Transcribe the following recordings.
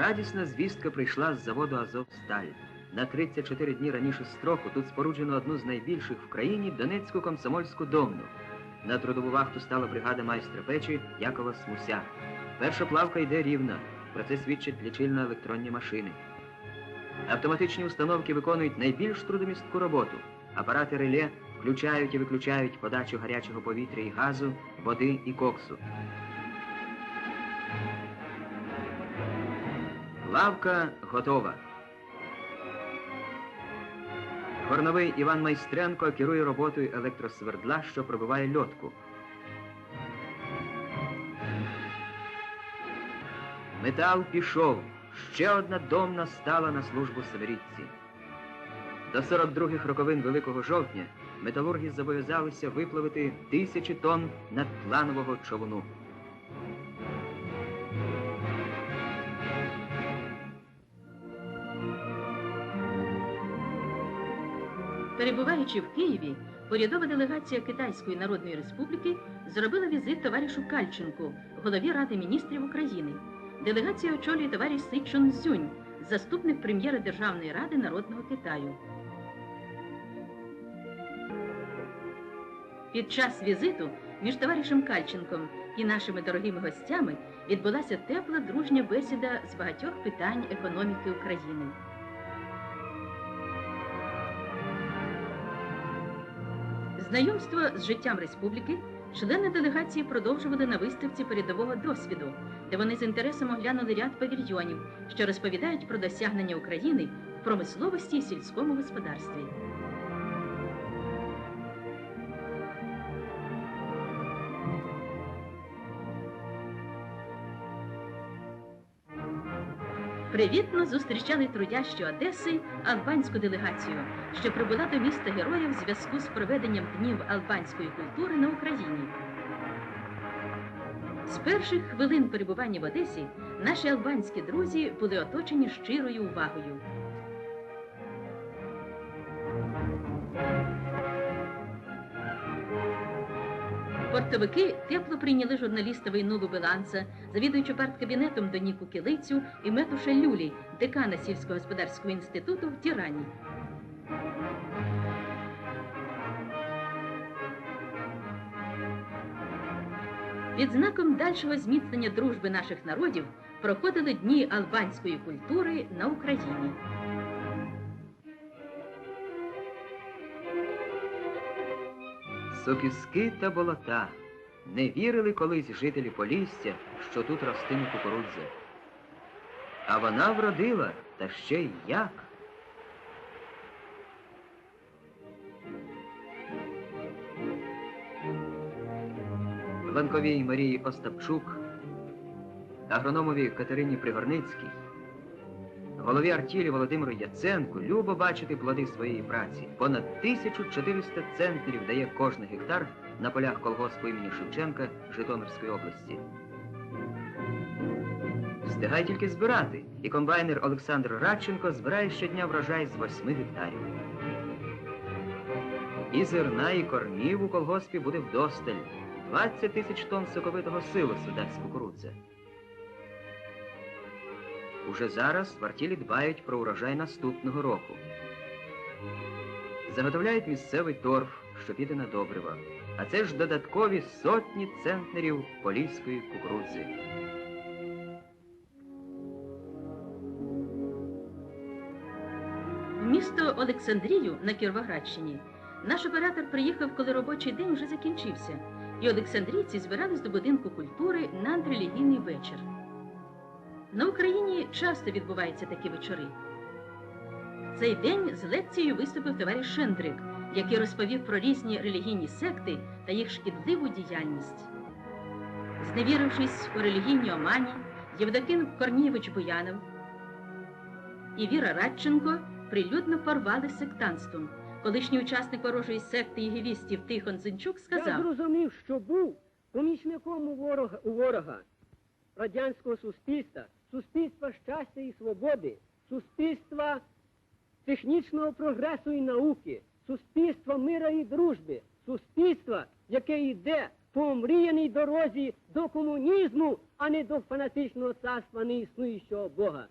Радісна звістка прийшла з заводу Азовсталь. На 34 дні раніше строку тут споруджено одну з найбільших в країні Донецьку комсомольську домну. На трудову вахту стала бригада майстра печі Якова Смуся. Перша плавка йде рівно. Про це свідчать лічильно-електронні машини. Автоматичні установки виконують найбільш трудомістку роботу. Апарати реле включають і виключають подачу гарячого повітря і газу, води і коксу. Лавка готова. Горновий Іван Майстренко керує роботою електросвердла, що пробиває льотку. Метал пішов. Ще одна домна стала на службу Северідці. До 42-х роковин Великого жовтня металурги зобов'язалися виплавити тисячі тонн надпланового човуну. Перебуваючи в Києві, урядова делегація Китайської Народної Республіки зробила візит товаришу Кальченку, голові Ради міністрів України. Делегація очолює товариш Си Чон Цзюнь, заступник прем'єра Державної ради Народного Китаю. Під час візиту між товаришем Кальченком і нашими дорогими гостями відбулася тепла дружня бесіда з багатьох питань економіки України. Знайомство з життям республіки члени делегації продовжували на виставці передового досвіду, де вони з інтересом оглянули ряд павільйонів, що розповідають про досягнення України в промисловості і сільському господарстві. Привітно зустрічали трудящі Одеси албанську делегацію, що прибула до міста героїв в зв'язку з проведенням днів албанської культури на Україні. З перших хвилин перебування в Одесі наші албанські друзі були оточені щирою увагою. Портовики тепло прийняли журналіста Вейнулу Беланца, завідуючу парткабінетом Доніку Кілицю і Метуша Люлі, декана сільськогосподарського інституту в Тірані. Під знаком дальшого зміцнення дружби наших народів проходили дні албанської культури на Україні. Сопіски та болота. Не вірили колись жителі Полісся, що тут ростиме кукурудза. А вона вродила, та ще й як. Ланковій Марії Остапчук, агрономові Катерині Пригорницькій, голові артілі Володимиру Яценку любо бачити плоди своєї праці. Понад 1400 центнерів дає кожний гектар на полях колгоспу імені Шевченка Житомирської області. Встигай тільки збирати, і комбайнер Олександр Радченко збирає щодня врожай з 8 гектарів. І зерна, і кормів у колгоспі буде вдосталь. 20 тисяч тонн соковитого силосу дасть кукурудза. Уже зараз в артілі дбають про урожай наступного року. Заготовляють місцевий торф, що піде на добрива. А це ж додаткові сотні центнерів поліської кукурудзи. Місто Олександрію на Кіровоградщині наш оператор приїхав, коли робочий день вже закінчився, і олександрійці збирались до будинку культури на антрелігійний вечір. На Україні часто відбуваються такі вечори. Цей день з лекцією виступив товариш Шендрик, який розповів про різні релігійні секти та їх шкідливу діяльність. Зневірившись у релігійній омані, Євдоким Корнієвич Буянов і Віра Радченко прилюдно порвали з сектантством. Колишній учасник ворожої секти єгівістів Тихон Зинчук Я сказав, зрозумів, що був помічником у ворога, у ворога радянського суспільства, суспільства щастя і свободи, суспільства технічного прогресу і науки, суспільства мира і дружби, суспільства, яке йде по омріяній дорозі до комунізму, а не до фанатичного царства неіснуючого Бога.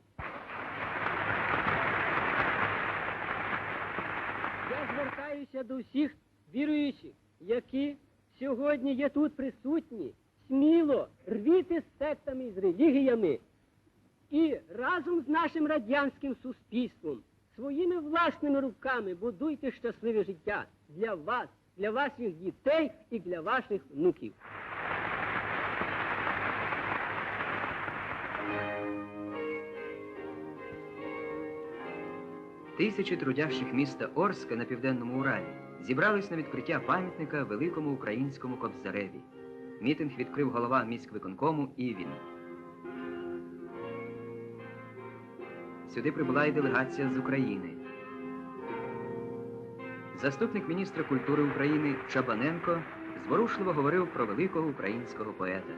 Я звертаюся до всіх віруючих, які сьогодні є тут присутні, сміло рвіти з сектами і з релігіями і разом з нашим радянським суспільством своїми власними руками будуйте щасливе життя для вас, для ваших дітей і для ваших внуків. Тисячі трудящих міста Орска на південному Уралі зібрались на відкриття пам'ятника великому українському кобзареві. Мітинг відкрив голова міськвиконкому Івін. Сюди прибула і делегація з України. Заступник міністра культури України Чабаненко зворушливо говорив про великого українського поета.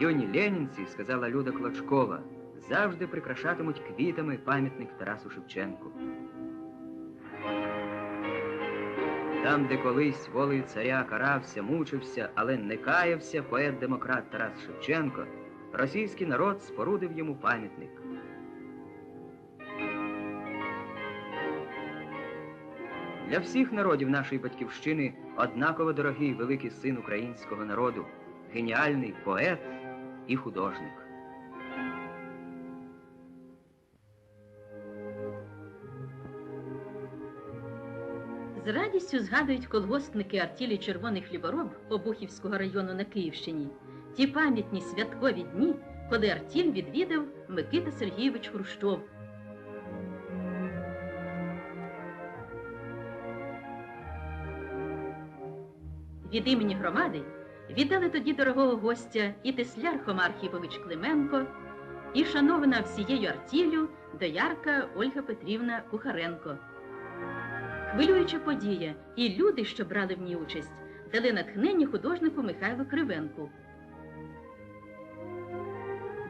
Юні ленінці, сказала Люда Клочкова, завжди прикрашатимуть квітами пам'ятник Тарасу Шевченку. Там, де колись волею царя карався, мучився, але не каявся поет-демократ Тарас Шевченко, російський народ спорудив йому пам'ятник. Для всіх народів нашої батьківщини однаково дорогий великий син українського народу, геніальний поет і художник. З радістю згадують колгоспники артілі Червоний хлібороб Обухівського району на Київщині ті пам'ятні святкові дні, коли артіль відвідав Микита Сергійович Хрущов. Від імені громади вітали тоді дорогого гостя і тесляр Хома Архіпович Клименко, і шанована всією артіллю доярка Ольга Петрівна Кухаренко. Хвилююча подія, і люди, що брали в ній участь, дали натхнення художнику Михайлу Кривенку.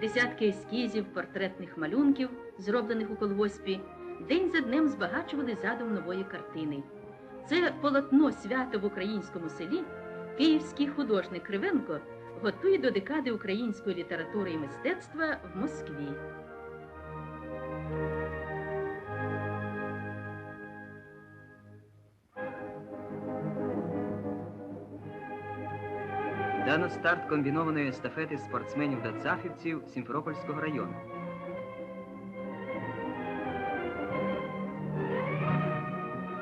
Десятки ескізів, портретних малюнків, зроблених у колгоспі, день за днем збагачували задум нової картини. Це полотно свято в українському селі. Київський художник Кривенко готує до декади української літератури і мистецтва в Москві. Дано старт комбінованої естафети спортсменів дацафівців Сімферопольського району.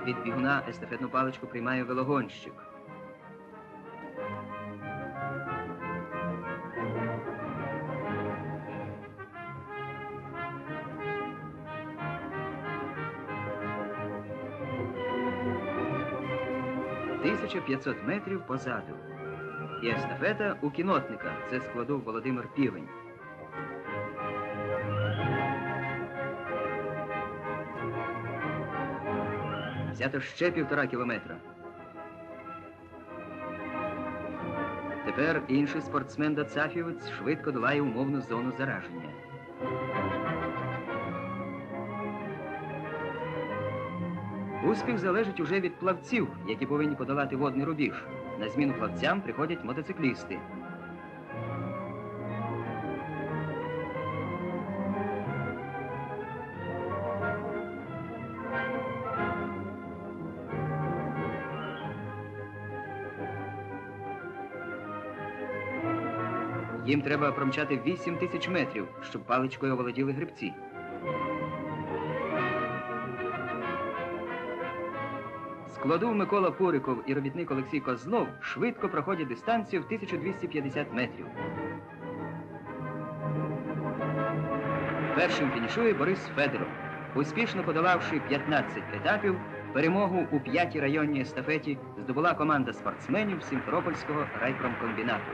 Від бігуна естафетну паличку приймає велогонщик. Тисяча п'ятсот метрів позаду. І естафета у кінотника. Це складов Володимир Півень. Взято ще півтора кілометра. Тепер інший спортсмен Дацафівець швидко долає умовну зону зараження. Успіх залежить уже від плавців, які повинні подолати водний рубіж. На зміну плавцям приходять мотоциклісти. Їм треба промчати 8 тисяч метрів, щоб паличкою оволоділи грибці. Складов Микола Пуриков і робітник Олексій Козлов швидко проходять дистанцію в 1250 метрів. Першим фінішує Борис Федоров. Успішно подолавши 15 етапів, перемогу у п'ятій районній естафеті здобула команда спортсменів Сімферопольського райпромкомбінату.